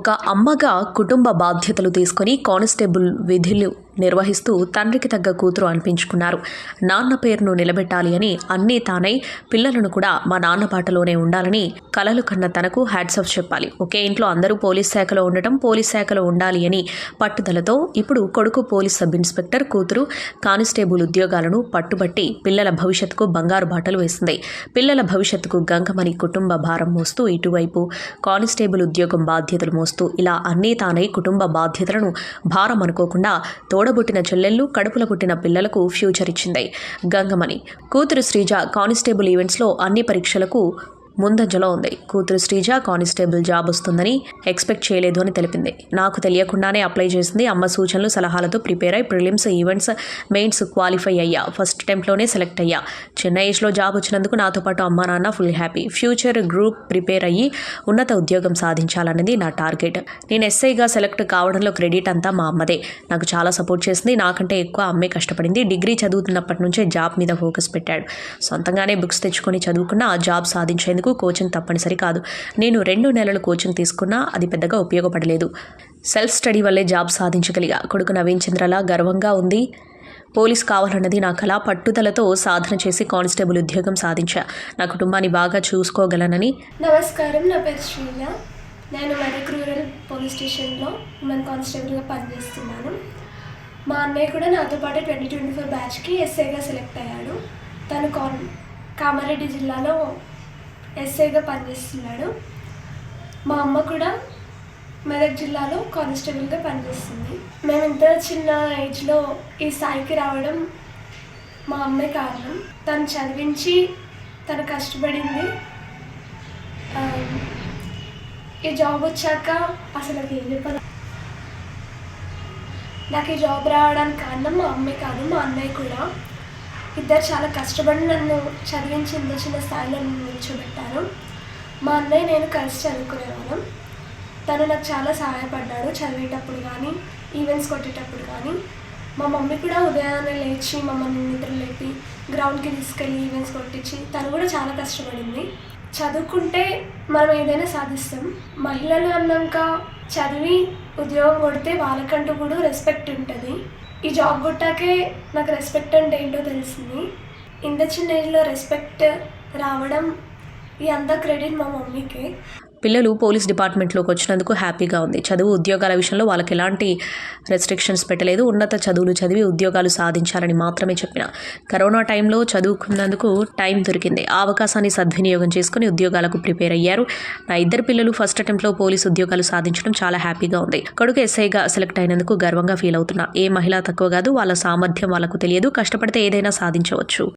ఒక అమ్మగా కుటుంబ బాధ్యతలు తీసుకొని కానిస్టేబుల్ విధులు నిర్వహిస్తూ తండ్రికి తగ్గ కూతురు అనిపించుకున్నారు. నాన్న పేరును నిలబెట్టాలి అని అన్నీ తానై పిల్లలను కూడా మా నాన్న బాటలోనే ఉండాలని కలలు కన్న తనకు హ్యాట్స్ ఆఫ్ చెప్పాలి. ఒకే ఇంట్లో అందరూ పోలీస్ శాఖలో ఉండటం పోలీస్ శాఖలో ఉండాలి అని పట్టుదలతో ఇప్పుడు కొడుకు పోలీస్ సబ్ ఇన్స్పెక్టర్ కూతురు కానిస్టేబుల్ ఉద్యోగాలను పట్టుబట్టి పిల్లల భవిష్యత్తుకు బంగారు బాటలు వేసింది. పిల్లల భవిష్యత్తుకు గంగమని కుటుంబ భారం మోస్తూ ఇటువైపు కానిస్టేబుల్ ఉద్యోగం బాధ్యతలు మోస్తూ ఇలా అన్నీ తానై కుటుంబ బాధ్యతలను భారం అనుకోకుండా తోడ తోడబుట్టిన చెల్లెళ్ళు కడుపుల పుట్టిన పిల్లలకు ఫ్యూచర్ ఇచ్చింది. గంగమణి. కూతురు శ్రీజ కానిస్టేబుల్ ఈవెంట్స్లో అన్ని పరీక్షలకు ముందంజలో ఉంది. కూతురు శ్రీజ కానిస్టేబుల్ జాబ్ వస్తుందని ఎక్స్పెక్ట్ చేయలేదు అని తెలిపింది. నాకు తెలియకుండానే అప్లై చేసింది. అమ్మ సూచనలు సలహాలతో ప్రిపేర్ అయి ప్రిలిమ్స్ ఈవెంట్స్ మెయిన్స్ క్వాలిఫై అయ్యా. ఫస్ట్ అటెంప్ట్లోనే సెలెక్ట్ అయ్యా. చిన్న ఏజ్లో జాబ్ వచ్చినందుకు నాతో పాటు అమ్మా నాన్న full happy. Future group prepare అయ్యి ఉన్నత ఉద్యోగం సాధించాలన్నది నా టార్గెట్. నేను ఎస్ఐగా సెలెక్ట్ కావడంలో క్రెడిట్ అంతా మా అమ్మదే. నాకు చాలా సపోర్ట్ చేసింది. నాకంటే ఎక్కువ అమ్మే కష్టపడింది. డిగ్రీ చదువుతున్నప్పటి నుంచే జాబ్ మీద ఫోకస్ పెట్టాడు. సొంతంగానే బుక్స్ తెచ్చుకొని చదువుకున్న ఆ జాబ్ సాధించేందుకు కోచింగ్ తప్పనిసరి కాదు. నేను రెండు నెలలు కోచింగ్ తీసుకున్నా అది పెద్దగా ఉపయోగపడలేదు. సెల్ఫ్ స్టడీ వల్లే జాబ్ సాధించగలిగా. కొడుకు నవీన్ చంద్రలా గర్వంగా ఉంది. పోలీస్ కావాలన్నది నా కళ. పట్టుదలతో సాధన చేసి కానిస్టేబుల్ ఉద్యోగం సాధించా. నా కుటుంబాన్ని బాగా చూసుకోగలనని. నమస్కారం. నా పేరు శ్రీల. నేను మెదక్ రూరల్ పోలీస్ స్టేషన్లో ఉమెన్ కానిస్టేబుల్గా పనిచేస్తున్నాను. మా అన్నయ్య కూడా నాతో పాటు ట్వంటీ ట్వంటీ ఫోర్ బ్యాచ్కి ఎస్ఐగా సెలెక్ట్ అయ్యాడు. తను కాన్ కామారెడ్డి జిల్లాలో ఎస్ఐగా పనిచేస్తున్నాడు. మా అమ్మ కూడా మెదక్ జిల్లాలో కానిస్టేబుల్గా పనిచేస్తుంది. మేము ఇంత చిన్న ఏజ్లో ఈ స్థాయికి రావడం మా అమ్మే కారణం. తను చదివించి తను కష్టపడింది. ఈ జాబ్ వచ్చాక అసలు అది ఏం నాకు ఈ జాబ్ రావడానికి కారణం మా అమ్మే కాదు మా అన్నయ్య కూడా. ఇద్దరు చాలా కష్టపడి నన్ను చదివించి ఇంత చిన్న స్థాయిలో నన్ను నిల్చోబెట్టారు. మా అన్నయ్య నేను కలిసి చదువుకునేవాళ్ళం. తను నాకు చాలా సహాయపడ్డాడు చదివేటప్పుడు కానీ ఈవెంట్స్ కొట్టేటప్పుడు కానీ. మా మమ్మీ కూడా ఉదయాన్నే లేచి మమ్మల్ని నిద్ర లేపి గ్రౌండ్కి తీసుకెళ్ళి ఈవెంట్స్ కొట్టించి తను కూడా చాలా కష్టపడింది. చదువుకుంటే మనం ఏదైనా సాధిస్తాం. మహిళలు అన్నాక చదివి ఉద్యోగం కొడితే వాళ్ళకంటూ కూడా రెస్పెక్ట్ ఉంటుంది. ఈ జాబ్ కొట్టాకే నాకు రెస్పెక్ట్ అంటే ఏంటో తెలిసింది. ఇంత చిన్న ఏజ్లో రెస్పెక్ట్ రావడం ఈ అంత క్రెడిట్ మా మమ్మీకి. పిల్లలు పోలీస్ డిపార్ట్మెంట్లోకి వచ్చినందుకు హ్యాపీగా ఉంది. చదువు ఉద్యోగాల విషయంలో వాళ్ళకి ఎలాంటి రెస్ట్రిక్షన్స్ పెట్టలేదు. ఉన్నత చదువులు చదివి ఉద్యోగాలు సాధించాలని మాత్రమే చెప్పిన కరోనా టైంలో చదువుకున్నందుకు టైం దొరికింది. ఆ అవకాశాన్ని సద్వినియోగం చేసుకుని ఉద్యోగాలకు ప్రిపేర్ అయ్యారు. నా ఇద్దరు పిల్లలు ఫస్ట్ అటెంప్ట్లో పోలీస్ ఉద్యోగాలు సాధించడం చాలా హ్యాపీగా ఉంది. కొడుకు ఎస్ఐగా సెలెక్ట్ అయినందుకు గర్వంగా ఫీల్ అవుతున్నా. ఏ మహిళ తక్కువ కాదు. వాళ్ళ సామర్థ్యం వాళ్ళకు తెలియదు. కష్టపడితే ఏదైనా సాధించవచ్చు.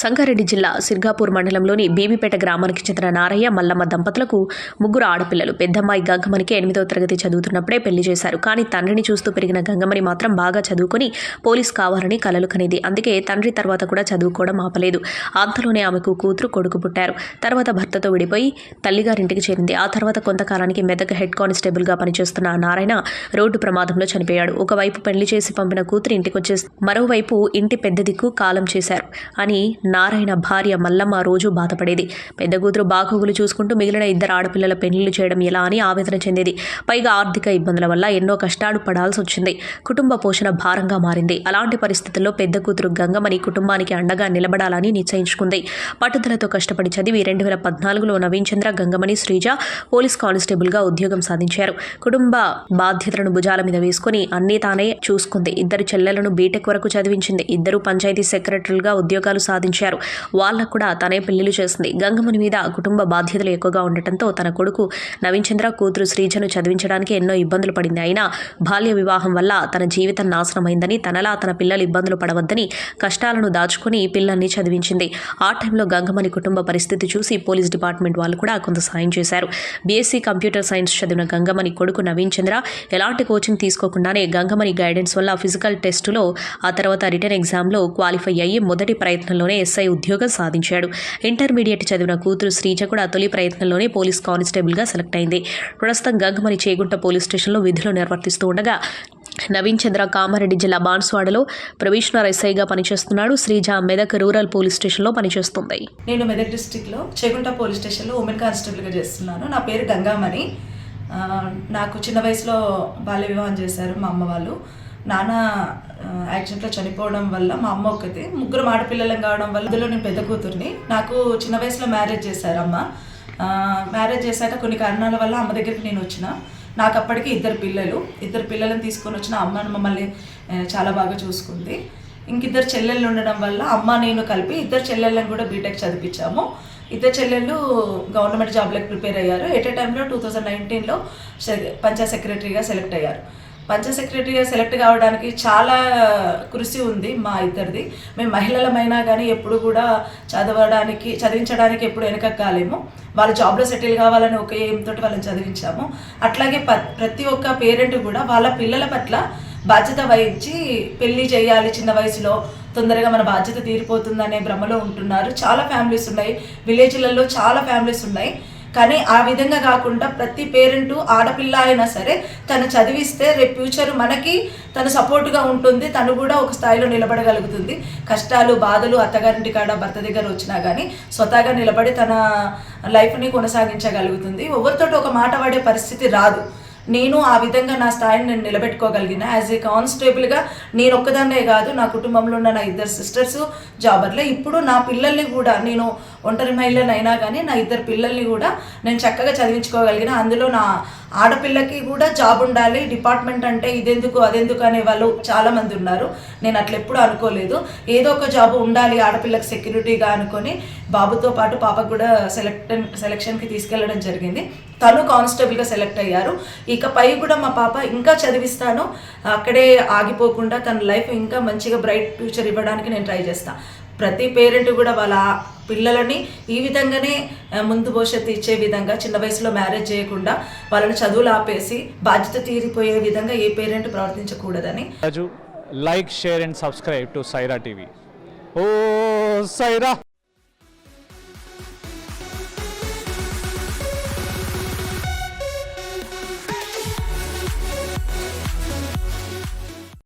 సంగారెడ్డి జిల్లా సిర్గాపూర్ మండలంలోని బీబీపేట గ్రామానికి చెందిన నారయ్య మల్లమ్మ దంపతులకు ముగ్గురు ఆడపిల్లలు. పెద్దమ్మాయి గంగమణికి ఎనిమిదవ తరగతి చదువుతున్నప్పుడే పెళ్ళి చేశారు. కానీ తండ్రిని చూస్తూ పెరిగిన గంగమణి మాత్రం బాగా చదువుకొని పోలీస్ కావాలని కలలు కనేది. అందుకే తండ్రి తర్వాత కూడా చదువుకోవడం ఆపలేదు. అంతలోనే ఆమెకు కూతురు కొడుకు పుట్టారు. తర్వాత భర్తతో విడిపోయి తల్లిగారింటికి చేరింది. ఆ తర్వాత కొంతకాలానికి మెదక్ హెడ్ కానిస్టేబుల్గా పనిచేస్తున్న నారాయణ రోడ్డు ప్రమాదంలో చనిపోయాడు. ఒకవైపు పెళ్ళి చేసి పంపిన కూతురు ఇంటికి వచ్చేసి మరోవైపు ఇంటి పెద్ద దిక్కు కాలం చేశారు అని నారాయణ భార్య మల్లమ్మ రోజు బాధపడేది. పెద్ద కూతురు బాగోగులు చూసుకుంటూ మిగిలిన ఇద్దరు ఆడపిల్లల పెళ్ళిళ్ళు చేయడం ఎలా అని ఆవేదన చెందేది. పైగా ఆర్థిక ఇబ్బందుల వల్ల ఎన్నో కష్టాలు పడాల్సి వచ్చింది. కుటుంబ పోషణ భారంగా మారింది. అలాంటి పరిస్థితుల్లో పెద్ద కూతురు గంగమని కుటుంబానికి అండగా నిలబడాలని నిశ్చయించుకుంది. పట్టుదలతో కష్టపడి చదివి రెండు వేల పద్నాలుగులో నవీన్ చంద్ర గంగమణి శ్రీజ పోలీస్ కానిస్టేబుల్గా ఉద్యోగం సాధించారు. కుటుంబ బాధ్యతలను భుజాల మీద వేసుకుని అన్నీ తానే చూసుకుంది. ఇద్దరు చెల్లెలను బీటెక్ వరకు చదివించింది. ఇద్దరు పంచాయతీ సెక్రటరీలుగా ఉద్యోగాలు సాధించారు వాళ్ళకు కూడా తనే పెళ్ళిళ్ళు చేసింది. గంగమ్మని మీద కుటుంబ బాధ్యతలు ఎక్కువగా ఉండటంతో తన కొడుకు నవీన్ చంద్ర కూతురు శ్రీజను చదివించడానికి ఎన్నో ఇబ్బందులు పడింది. అయినా బాల్య వివాహం వల్ల తన జీవితం నాశనమైందని తనలా తన పిల్లలు ఇబ్బందులు పడవద్దని కష్టాలను దాచుకుని పిల్లల్ని చదివించింది. ఆ టైంలో గంగమ్మని కుటుంబ పరిస్థితి చూసి పోలీస్ డిపార్ట్మెంట్ వాళ్ళు కూడా కొంత సాయం చేశారు. బీఎస్సీ కంప్యూటర్ సైన్స్ చదివిన గంగమ్మని కొడుకు నవీన్ చంద్ర ఎలాంటి కోచింగ్ తీసుకోకుండానే గంగమ్మని గైడెన్స్ వల్ల ఫిజికల్ టెస్టులో ఆ తర్వాత రిటర్న్ ఎగ్జామ్లో క్వాలిఫై అయ్యి మొదటి ప్రయత్నంలోనే ఎస్ఐ ఉద్యోగం సాధించాడు. ఇంటర్మీడియట్ చదివిన కూతురు శ్రీజ కూడా తొలి ప్రయత్నంలోనే పోలీస్ కానిస్టేబుల్గా సెలెక్ట్ అయింది. ప్రస్తుతం గంగమని చేగుంట పోలీస్ స్టేషన్లో విధులు నిర్వర్తిస్తూ ఉండగా నవీన్ చంద్ర కామారెడ్డి జిల్లా బాన్స్వాడలో ప్రొవిషనర్ ఎస్ఐగా పనిచేస్తున్నాడు. శ్రీజ మెదక్ రూరల్ పోలీస్ స్టేషన్లో పనిచేస్తుంది. నేను మెదక్ డిస్టిక్లో చేగుంట పోలీస్ స్టేషన్లో ఉమెన్ కానిస్టేబుల్గా చేస్తున్నాను. నా పేరు గంగామణి. నాకు చిన్న వయసులో బాల్య వివాహం చేశారు మా అమ్మ వాళ్ళు. నాన్న యాక్సిడెంట్లో చనిపోవడం వల్ల మా అమ్మ ఒక్కతే ముగ్గురు ఆడపిల్లలం కావడం వల్ల అందులో నేను పెద్ద కూతుర్ని. నాకు చిన్న వయసులో మ్యారేజ్ చేశారు అమ్మ మ్యారేజ్ చేశాక కొన్ని కారణాల వల్ల అమ్మ దగ్గరికి నేను వచ్చిన. నాకు అప్పటికి ఇద్దరు పిల్లలు. ఇద్దరు పిల్లలను తీసుకొని వచ్చిన అమ్మను మమ్మల్ని చాలా బాగా చూసుకుంది. ఇంకిద్దరు చెల్లెళ్ళు ఉండడం వల్ల అమ్మ నేను కలిపి ఇద్దరు చెల్లెళ్ళని కూడా బీటెక్ చదివించాము. ఇద్దరు చెల్లెళ్ళు గవర్నమెంట్ జాబ్లకు ప్రిపేర్ అయ్యారు. ఎట్ ఏ టైంలో టూ థౌజండ్ నైన్టీన్లో పంచాయత్ సెక్రటరీగా సెలెక్ట్ అయ్యారు. పంచ సెక్రటరీగా సెలెక్ట్ కావడానికి చాలా కృషి ఉంది మా ఇద్దరిది. మేము మహిళలమైనా కానీ ఎప్పుడు కూడా చదవడానికి చదివించడానికి ఎప్పుడు వెనక కాలేము. వాళ్ళు జాబ్లో సెటిల్ కావాలని ఒక ఏంతో వాళ్ళని చదివించాము. అట్లాగే ప ప్రతి ఒక్క పేరెంట్ కూడా వాళ్ళ పిల్లల పట్ల బాధ్యత వహించి పెళ్ళి చేయాలి చిన్న వయసులో. తొందరగా మన బాధ్యత తీరిపోతుందనే భ్రమలో ఉంటున్నారు. చాలా ఫ్యామిలీస్ ఉన్నాయి. విలేజ్లలో చాలా ఫ్యామిలీస్ ఉన్నాయి. కానీ ఆ విధంగా కాకుండా ప్రతి పేరెంట్ ఆడపిల్ల అయినా సరే తను చదివిస్తే రేపు ఫ్యూచర్ మనకి తను సపోర్ట్గా ఉంటుంది తను కూడా ఒక స్థాయిలో నిలబడగలుగుతుంది. కష్టాలు బాధలు అత్తగారింటి కాడ భర్త దగ్గర వచ్చినా కానీ స్వతహాగా నిలబడి తన లైఫ్ని కొనసాగించగలుగుతుంది. ఎవరితోటి ఒక మాట పడే పరిస్థితి రాదు. నేను ఆ విధంగా నా స్థాయిని నేను నిలబెట్టుకోగలిగిన యాజ్ ఏ కానిస్టేబుల్గా నేను ఒక్కదాన్నే కాదు నా కుటుంబంలో ఉన్న నా ఇద్దరు సిస్టర్స్ జాబర్లే ఇప్పుడు నా పిల్లల్ని కూడా నేను ఒంటరి మహిళనైనా కానీ నా ఇద్దరు పిల్లల్ని కూడా నేను చక్కగా చదివించుకోగలిగిన. అందులో నా ఆడపిల్లకి కూడా జాబ్ ఉండాలి డిపార్ట్మెంట్ అంటే ఇదెందుకు అదెందుకు అనే వాళ్ళు చాలామంది ఉన్నారు. నేను అట్లా ఎప్పుడు అనుకోలేదు. ఏదో ఒక జాబ్ ఉండాలి ఆడపిల్లకి సెక్యూరిటీగా అనుకొని బాబుతో పాటు పాపకు కూడా సెలెక్ట్ సెలెక్షన్కి తీసుకెళ్ళడం జరిగింది. తను కానిస్టేబుల్గా సెలెక్ట్ అయ్యారు. ఇకపై కూడా మా పాప ఇంకా చదివిస్తాను. అక్కడే ఆగిపోకుండా తన లైఫ్ ఇంకా మంచిగా బ్రైట్ ఫ్యూచర్ ఇవ్వడానికి నేను ట్రై చేస్తాను ప్రతి పేరెంట్ కూడా వాళ్ళ పిల్లలని ఈ విధంగానే ముందు భవిష్యత్తు ఇచ్చే విధంగా చిన్న వయసులో మ్యారేజ్ చేయకుండా వాళ్ళని చదువులు ఆపేసి బాధ్యత తీరిపోయే విధంగా ఏ parent ప్రవర్తించకూడదని. Like share and subscribe to Saira TV. Oh Sye Raa!